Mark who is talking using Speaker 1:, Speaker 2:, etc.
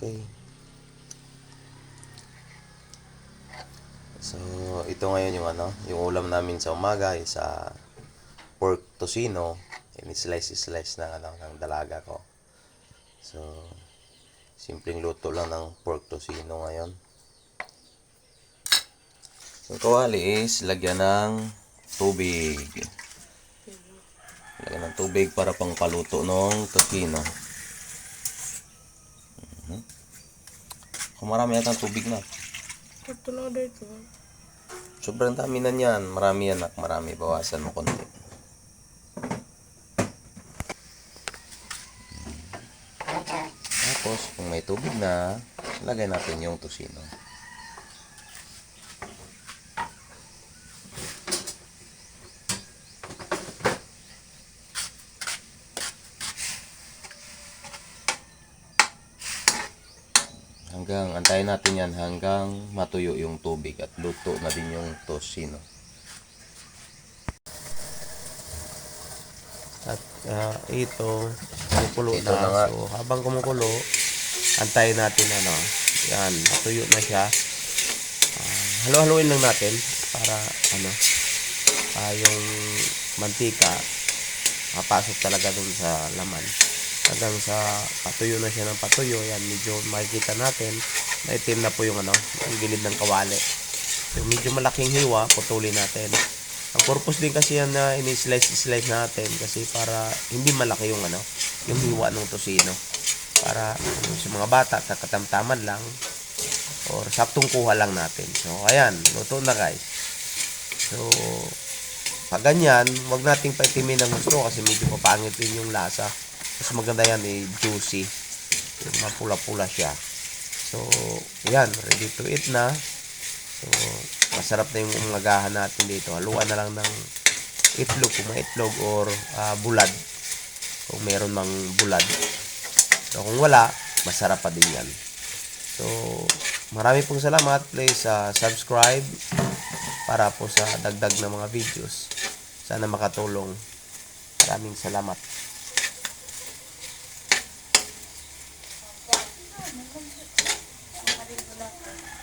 Speaker 1: Okay. So, ito ngayon yung ano, yung ulam namin sa umaga is sa pork tocino. In-slice-slice ng ano, ng dalaga ko. So, simpleng luto lang ng pork tocino ngayon. So, kawali is lagyan ng tubig. Lagyan ng tubig para pang paluto ng tocino. Mhm. Kung marami yata ang tubig na.
Speaker 2: Ito na dito.
Speaker 1: Sobrang dami na niyan. Marami yan, nak. Marami. Bawasan mo konti. Tapos, kung may tubig na, lagay natin yung tosino. Hanggang, antayin natin yan hanggang matuyo yung tubig at luto na din yung tosino.
Speaker 3: At ah, ito, kumukulo
Speaker 1: Ito
Speaker 3: na.
Speaker 1: na nga.
Speaker 3: So, habang kumukulo, antayin natin ano. Yan, natuyo na siya. Ah, halo-haloin lang natin para ano, ah, yung mantika mapasok talaga dun sa laman. Hanggang sa patuyo na siya ng patuyo, yan, medyo makikita natin na itim na po yung ano, ang gilid ng kawali. So, medyo malaking hiwa, putulin natin. Ang purpose din kasi yan na ini-slice-slice natin kasi para hindi malaki yung ano, yung hiwa ng tosino. Para ano, sa mga bata, kakatamtaman lang or saktong kuha lang natin. So, ayan, luto na guys. So, pag ganyan, wag nating paitimin ng gusto kasi medyo papangit din yung lasa. Mas maganda yan eh, juicy. Yung mapula-pula siya. So, yan, ready to eat na. So, masarap na yung umagahan natin dito. Haluan na lang ng itlog, kung may itlog or ah, bulad. Kung meron mang bulad. So, kung wala, masarap pa din yan. So, marami pong salamat. Please ah, subscribe para po sa dagdag na mga videos. Sana makatulong. Maraming salamat. Thank you.